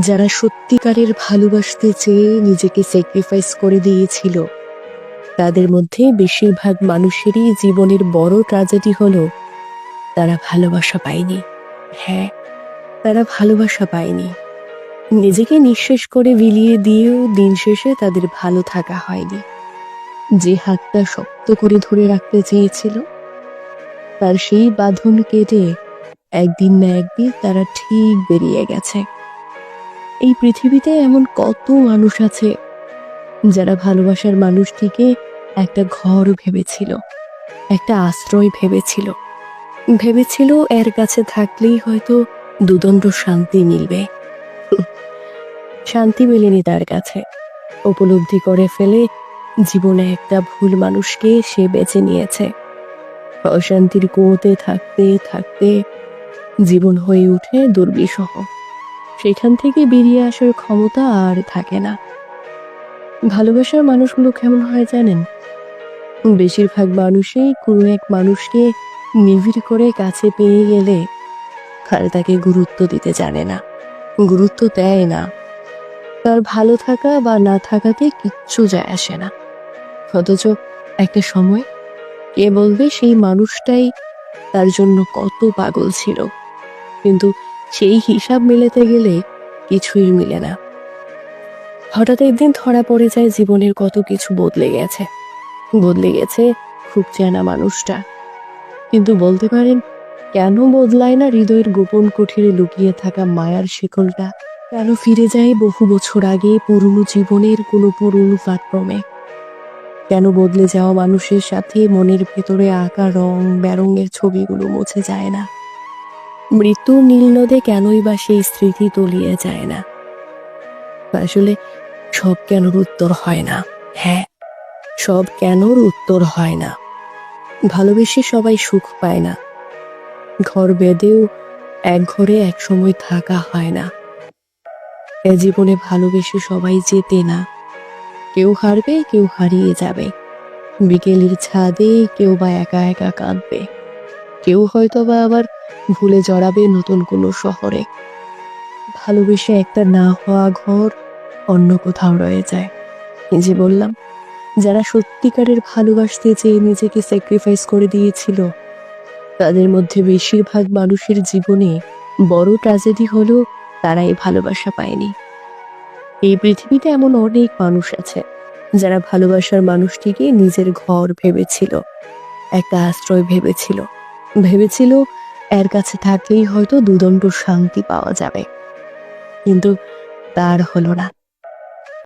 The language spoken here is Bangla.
যারা সত্যিকারের ভালোবাসতে চেয়ে নিজেকে স্যাক্রিফাইস করে দিয়েছিল, তাদের মধ্যে বেশিরভাগ মানুষেরই জীবনের বড় ট্রাজেডি হলো, তারা ভালোবাসা পায়নি। হ্যাঁ তারা ভালোবাসা পায়নি। নিজেকে নিঃশেষ করে বিলিয়ে দিয়েও দিন শেষে তাদের ভালো থাকা হয়নি। যে হাতটা শক্ত করে ধরে রাখতে চেয়েছিল, তার সেই বাঁধন কেটে একদিন না একদিন তারা ঠিক বেরিয়ে গেছে। এই পৃথিবীতে এমন কত মানুষ আছে যারা ভালোবাসার মানুষটিকে একটা ঘর ভেবেছিল, একটা আশ্রয় ভেবেছিল। ভেবেছিল এর কাছে থাকলেই হয়তো দুদণ্ড শান্তি মিলবে। শান্তি মেলেনি তার কাছে। উপলব্ধি করে ফেলে জীবনে একটা ভুল মানুষকে সে বেছে নিয়েছে। অশান্তির কুয়োতে থাকতে থাকতে জীবন হয়ে উঠে দুর্বিষহ। সেখান থেকে বেরিয়ে আসার ক্ষমতা আর থাকে না। ভালোবাসার মানুষগুলো কেমন হয় জানেন? বেশিরভাগ মানুষই কোনো এক মানুষকে নিবিড় করে কাছে পেয়ে গেলে আর তাকে গুরুত্ব দিতে জানে না, গুরুত্ব দেয় না। তার ভালো থাকা বা না থাকাতে কিচ্ছু যায় আসে না। অথচ একটা সময় কে বলবে সেই মানুষটাই তার জন্য কত পাগল ছিল। কিন্তু সেই হিসাব মেলাতে গেলে কিছুই মিলে না। হঠাৎ একদিন ধরা পড়ে যায় জীবনের কত কিছু বদলে গেছে। বদলে গেছে খুব চেনা মানুষটা। কিন্তু বলতে পারেন, কেন বদলায় না হৃদয়ের গোপন কুঠিরে লুকিয়ে থাকা মায়ার শিকলটা? কেন ফিরে যায় বহু বছর আগে পুরনো জীবনের কোনো পুরনো প্ল্যাটফর্মে? কেন বদলে যাওয়া মানুষের সাথে মনের ভেতরে আঁকা রং বেরঙের ছবিগুলো মুছে যায় না? মৃত্যুর নীল নদে কেনই বা সেই স্মৃতি তলিয়ে যায় না? আসলে সব কেনর উত্তর হয় না। হ্যাঁ সব কেনর উত্তর হয় না। ভালোবেসে সবাই সুখ পায় না। ঘর বেঁধেও এক ঘরে এক সময় থাকা হয় না। এ জীবনে ভালোবেসে সবাই যেতে না। কেউ হারবে, কেউ হারিয়ে যাবে। বিকেলের ছাদে কেউ বা একা একা কাঁদবে। কেউ হয়তো বা আবার ভুলে জড়াবে নতুন কোনো শহরে। ভালোবেসে একটা না হওয়া ঘর অন্য কোথাও রয়ে যায়। এই যে বললাম, যারা সত্যিকারের ভালোবাসতে চেয়ে নিজেকে স্যাক্রিফাইস করে দিয়েছিল, তাদের মধ্যে বেশিরভাগ মানুষের জীবনে বড় ট্র্যাজেডি হলো তারা এই ভালোবাসা পায়নি। এই পৃথিবীতে এমন অনেক মানুষ আছে, যারা ভালোবাসার মানুষটিকে নিজের ঘর ভেবেছিল, একটা আশ্রয় ভেবেছিল। ভেবেছিল এর কাছে থাকলেই হয়তো দুদণ্ড শান্তি পাওয়া যাবে। কিন্তু তার হলো না।